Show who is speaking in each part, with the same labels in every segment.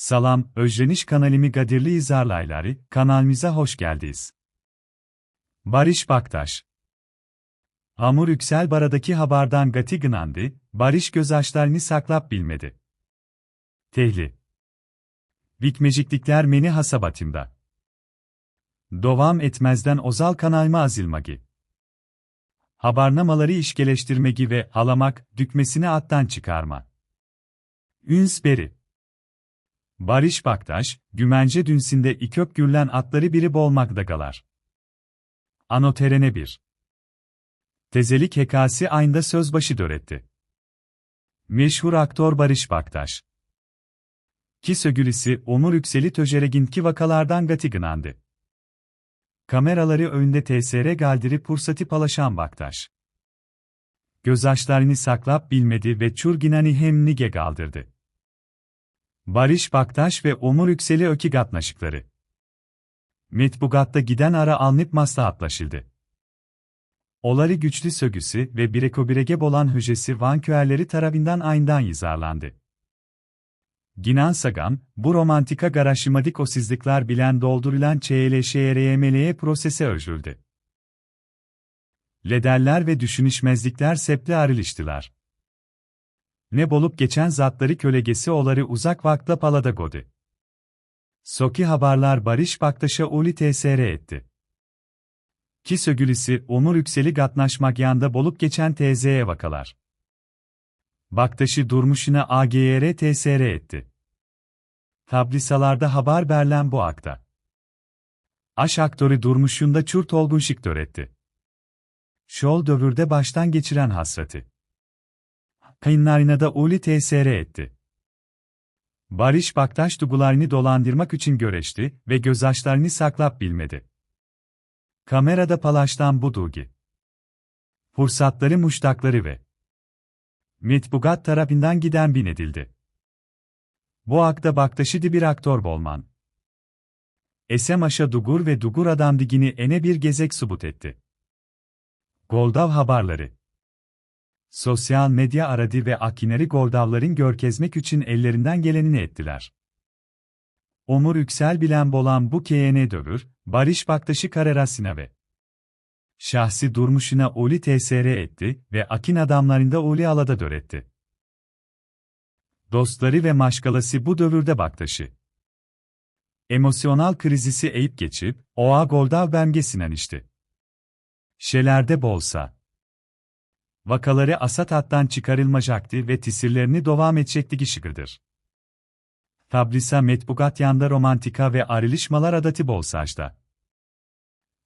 Speaker 1: Salam, özleniş kanalimi Gadirli izarlayları, kanalımıza hoş geldiniz. Barış Baktaş Hamur Yüksel Bara'daki haberden gati gınandı, Barış gözaşlarını saklap bilmedi. Tehli Vikmeciklikler meni hasabatımda. Dovam etmezden ozal kanalıma azilmagi. Habarnamaları işgeleştirmegi ve alamak, dükmesini attan çıkarma. Ünsberi Barış Baktaş, Gümence dünsinde ikök gürlen atları biri bolmakta galar. Anoterene 1 Tezelik hekası aynda sözbaşı döretti. Meşhur aktör Barış Baktaş. Ki sögülisi Onur Yükseli Töjereginki vakalardan gatigınandı. Kameraları önünde TSR galdiri pursati palaşan Baktaş. Gözaşlarını saklap bilmedi ve çurginani hem nige galdırdı. Barış Baktaş ve Omur Yükseli Ökigatnaşıkları. Metbugat'ta giden ara alnıp maslahatlaşıldı. Olari güçlü sögüsü ve birekobirege bolan hücresi vanküerleri tarafından ayndan yizarlandı. Ginan Sagan, bu romantika garaşimadik osizlikler bilen doldurulan ÇLŞRYML'ye prosese özüldü. Lederler ve düşünüşmezlikler seple ariliştiler. Ne bolup geçen zatları kölegesi oları uzak vakta palada godi. Soki haberler Barış Baktaş'a uli TSR etti. Ki sögülisi Umur Yükseli gatnaşmak yanda bolup geçen TZ'ye vakalar. Baktaşı durmuşuna AGR TSR etti. Tablisalarda haber berlen bu akta. Aş aktörü durmuşunda çurt olgun şiktör etti. Şol dövürde baştan geçiren hasreti. Kayınlarına da uli TSR etti. Barış Baktaş duygularını dolandırmak için göreşti ve gözaşlarını saklap bilmedi. Kamerada palaştan bu dugi. Fırsatları muştakları ve Metbugat tarafından giden bin edildi. Bu akta Baktaş'ı bir aktör bolman. Esem aşa dugur ve dugur adam digini ene bir gezek subut etti. Goldav haberleri Sosyal medya aradı ve Akineri Goldavların görkezmek için ellerinden gelenini ettiler. Omur Yüksel bilen bolan bu KN dövür, Barış Baktaş'ı kararasına ve şahsi durmuşuna Oli TSR etti ve Akin adamlarında Oli alada döretti. Dostları ve maşgalası bu dövürde Baktaş'ı. Emosyonal krizisi eğip geçip, oğa Goldav bemgesinen işte. Şelerde bolsa vakaları asat hattan çıkarılmayacaktı ve tisirlerini devam edecekti gişigirdir. Tablisa metbugat yanda romantika ve arilişmalar adati bolsajda.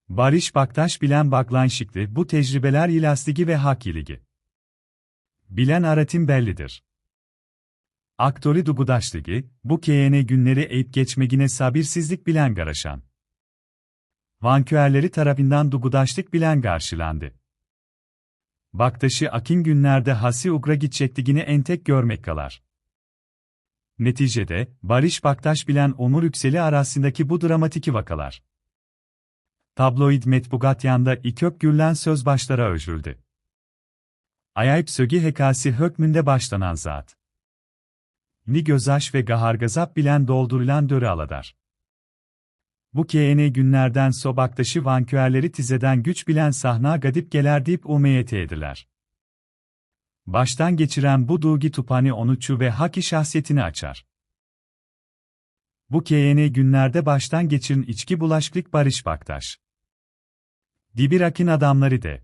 Speaker 1: Barış Baktaş bilen baklanşıklı bu tecrübeler ilastigi ve hak iligi. Bilen aratim bellidir. Aktori dugudaşligi, bu KN günleri eğip geçmegine sabirsizlik bilen garaşan. Vanküerleri tarafından dugudaşlık bilen karşılandı. Baktaşı akin günlerde hasi ugra gidecektigini entek görmek kalar. Neticede, Barış Baktaş bilen Omur Yükseli arasındaki bu dramatiki vakalar. Tabloid Metbugatyanda ikök gürlen söz başlara özüldü. Ayayip sögi hekasi hökmünde başlanan zat. Ni gözaş ve gahargazap bilen doldurulan dörü aladar. Bu KN günlerden sobaktaşı vanküerleri tizeden güç bilen sahna gadip geler deyip umeyete ediler. Baştan geçiren bu dugi tupani onuçu ve haki şahsiyetini açar. Bu KN günlerde baştan geçirin içki bulaşklık Barış Baktaş. Dibirakin adamları de.